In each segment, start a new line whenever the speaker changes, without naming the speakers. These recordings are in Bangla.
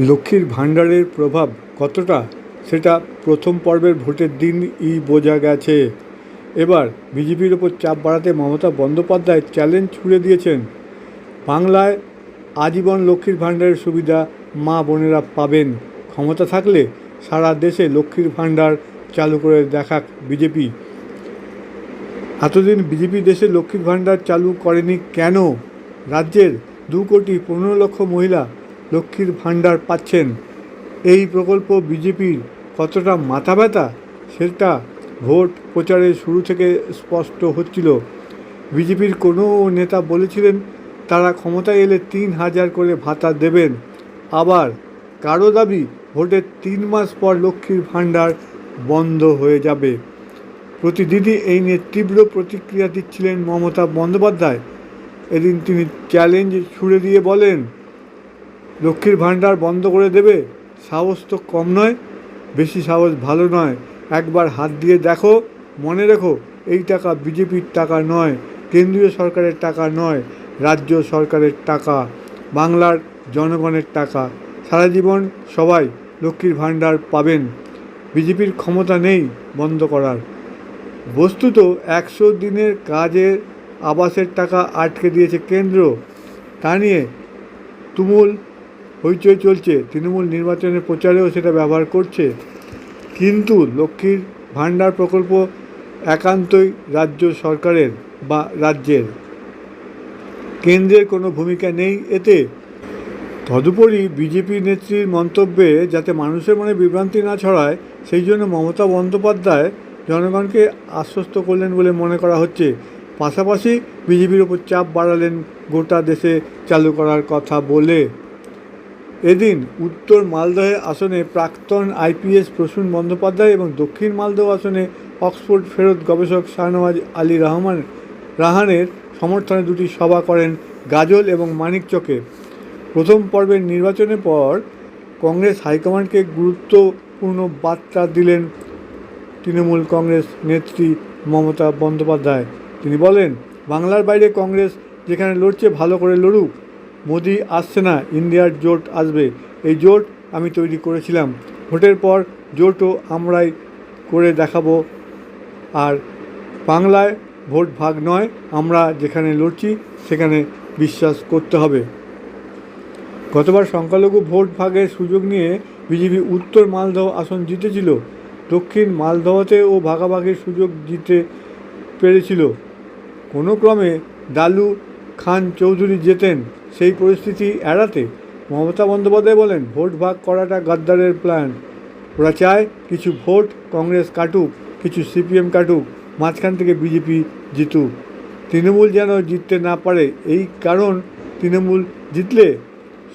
লক্ষ্মীর ভাণ্ডারের প্রভাব কতটা, সেটা প্রথম পর্বের ভোটের দিনই বোঝা গেছে। এবার বিজেপির ওপর চাপ বাড়াতে মমতা বন্দ্যোপাধ্যায় চ্যালেঞ্জ ছুড়ে দিয়েছেন। বাংলায় আজীবন লক্ষ্মীর ভাণ্ডারের সুবিধা মা বোনেরা পাবেন। ক্ষমতা থাকলে সারা দেশে লক্ষ্মীর ভাণ্ডার চালু করে দেখাক বিজেপি। এতদিন বিজেপি দেশে লক্ষ্মীর ভাণ্ডার চালু করেনি কেন? রাজ্যের দু কোটি পনেরো লক্ষ মহিলা লক্ষ্মীর ভাণ্ডার পাচ্ছেন। এই প্রকল্প বিজেপির কতটা মাথা ব্যথা সেটা ভোট প্রচারের শুরু থেকে স্পষ্ট হচ্ছিল। বিজেপির কোনো নেতা বলেছিলেন, তারা ক্ষমতায় এলে তিন হাজার করে ভাতা দেবেন। আবার কারও দাবি ভোটের তিন মাস পর লক্ষ্মীর ভাণ্ডার বন্ধ হয়ে যাবে। প্রতিদিনই এই নিয়ে তীব্র প্রতিক্রিয়া দিচ্ছিলেন মমতা বন্দ্যোপাধ্যায়। এদিন তিনি চ্যালেঞ্জ ছুড়ে দিয়ে বলেন লক্ষ্মীর ভাণ্ডার বন্ধ করে দেবে? সাহস তো কম নয়, বেশি সাহস ভালো নয়। একবার হাত দিয়ে দেখো, মনে রেখো, এই টাকা বিজেপির টাকা নয়, কেন্দ্রীয় সরকারের টাকা নয়, রাজ্য সরকারের টাকা, বাংলার জনগণের টাকা। সারা জীবন সবাই লক্ষ্মীর ভাণ্ডার পাবেন। বিজেপির ক্ষমতা নেই বন্ধ করার। বস্তুত একশো দিনের কাজের আবাসের টাকা আটকে দিয়েছে কেন্দ্র। তা নিয়ে তুমুল হইচই চলছে। তৃণমূল নির্বাচনের প্রচারেও সেটা ব্যবহার করছে। কিন্তু লক্ষ্মীর ভাণ্ডার প্রকল্প একান্তই রাজ্য সরকারের বা রাজ্যের। কেন্দ্রের কোনো ভূমিকা নেই এতে। তদুপরি বিজেপি নেত্রীর মন্তব্যে যাতে মানুষের মনে বিভ্রান্তি না ছড়ায়, সেই জন্য মমতা বন্দ্যোপাধ্যায় জনগণকে আশ্বস্ত করলেন বলে মনে করা হচ্ছে। পাশাপাশি বিজেপির ওপর চাপ বাড়ালেন গোটা দেশে চালু করার কথা বলে। এদিন উত্তর মালদহে আসনে প্রাক্তন আইপিএস প্রসূন বন্দ্যোপাধ্যায় এবং দক্ষিণ মালদহ আসনে অক্সফোর্ড ফেরত গবেষক শাহনওয়াজ আলী রহমান রাহানের সমর্থনে দুটি সভা করেন গাজল এবং মানিকচকে প্রথম পর্বের নির্বাচনের পর কংগ্রেস হাইকমান্ডকে গুরুত্বপূর্ণ বার্তা দিলেন তৃণমূল কংগ্রেস নেত্রী মমতা বন্দ্যোপাধ্যায়। তিনি বলেন, বাংলার বাইরে কংগ্রেস যেখানে লড়ছে ভালো করে লড়ুক মোদি আসছে না, ইন্ডিয়ার জোট আসবে। এই জোট আমি তৈরি করেছিলাম। ভোটের পর জোটও আমরাই করে দেখাবো। আর বাংলায় ভোট ভাগ নয়, আমরা যেখানে লড়ছি, সেখানে বিশ্বাস করতে হবে। গতবার সংখ্যালঘু ভোট ভাগের সুযোগ নিয়ে বিজেপি উত্তর মালদহ আসন জিতেছিল। দক্ষিণ মালদহতে ও ভাগাভাগির সুযোগ জিতে পেরেছিল। কোনো ক্রমে ডালু খান চৌধুরী জেতেন। সেই পরিস্থিতি এড়াতে মমতা বন্দ্যোপাধ্যায় বলেন, ভোট ভাগ করাটা গাদ্দারের প্ল্যান ওরা চায় কিছু ভোট কংগ্রেস কাটুক, কিছু সিপিএম কাটুক, মাঝখান থেকে বিজেপি জিতুক। তৃণমূল যেন জিততে না পারে, এই কারণ তৃণমূল জিতলে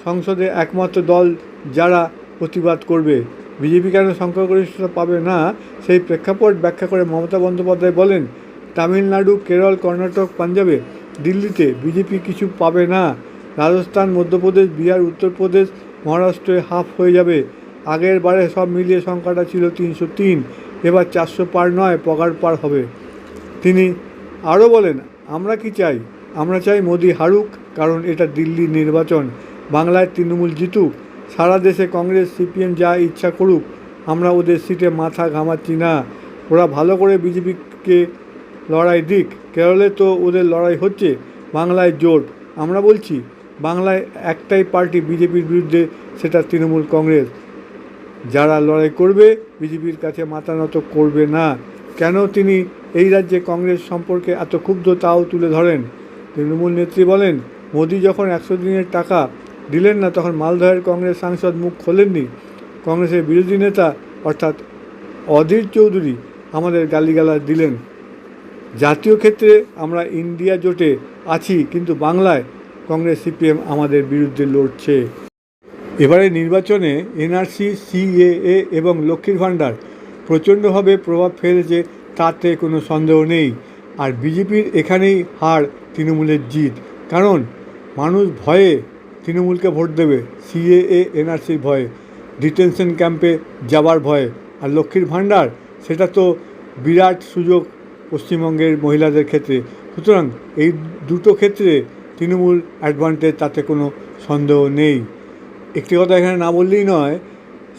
সংসদে একমাত্র দল যারা প্রতিবাদ করবে। বিজেপি কেন সংখ্যাগরিষ্ঠতা পাবে না? সেই প্রেক্ষাপট ব্যাখ্যা করে মমতা বন্দ্যোপাধ্যায় বলেন, তামিলনাড়ু, কেরল, কর্ণাটক, পাঞ্জাবে, দিল্লিতে বিজেপি কিছু পাবে না। রাজস্থান, মধ্যপ্রদেশ, বিহার, উত্তরপ্রদেশ, মহারাষ্ট্রে হাফ হয়ে যাবে। আগের বারে সব মিলিয়ে সংখ্যাটা ছিল তিনশো তিন, এবার চারশো পার নয়, পগার পার হবে। তিনি আরও বলেন, আমরা কি চাই? আমরা চাই মোদি হারুক, কারণ এটা দিল্লি নির্বাচন। বাংলায় তৃণমূল জিতুক। সারা দেশে কংগ্রেস, সিপিএম যা ইচ্ছা করুক। আমরা ওদের সিটে মাথা ঘামাচ্ছি না। ওরা ভালো করে বিজেপিকে লড়াই দিক। কেরলে তো ওদের লড়াই হচ্ছে। বাংলায় জোট। আমরা বলছি বাংলায় একটাই পার্টি বিজেপির বিরুদ্ধে, সেটা তৃণমূল কংগ্রেস। যারা লড়াই করবে, বিজেপির কাছে মাথা নত করবে না। কেন তিনি এই রাজ্যে কংগ্রেস সম্পর্কে এত ক্ষুব্ধ তাও তুলে ধরেন? তৃণমূল নেত্রী বলেন, মোদি যখন একশো দিনের টাকা দিলেন না, তখন মালদহের কংগ্রেস সাংসদ মুখ খোলেননি। কংগ্রেসের বিরোধী নেতা, অর্থাৎ অধীর চৌধুরী, আমাদের গালিগালাজ দিলেন। জাতীয় ক্ষেত্রে আমরা ইন্ডিয়া জোটে আছি, কিন্তু বাংলায় কংগ্রেস, সিপিএম আমাদের বিরুদ্ধে লড়ছে। এবারে নির্বাচনে এনআরসি, সিএএ এবং লক্ষ্মীর ভাণ্ডার প্রচণ্ডভাবে প্রভাব ফেলেছে, তাতে কোনো সন্দেহ নেই। আর বিজেপির এখানেই হার তৃণমূলের জিত। কারণ মানুষ ভয়ে তৃণমূলকে ভোট দেবে, সিএএ, এনআরসির ভয়ে। ডিটেনশন ক্যাম্পে যাবার ভয়ে। আর লক্ষ্মীর ভাণ্ডার, সেটা তো বিরাট সুযোগ পশ্চিমবঙ্গের মহিলাদের ক্ষেত্রে। সুতরাং এই দুটো ক্ষেত্রে তৃণমূল অ্যাডভান্টেজ তাতে কোনো সন্দেহ নেই। একটি কথা এখানে না বললেই নয়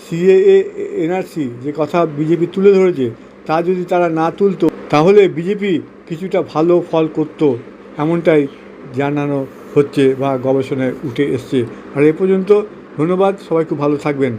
সিএএ এনআরসি যে কথা বিজেপি তুলে ধরেছে, তা যদি তারা না তুলতো, তাহলে বিজেপি কিছুটা ভালো ফল করতো, এমনটাই জানানো হচ্ছে বা গবেষণায় উঠে এসছে। আর এ পর্যন্ত ধন্যবাদ, সবাই খুব ভালো থাকবেন।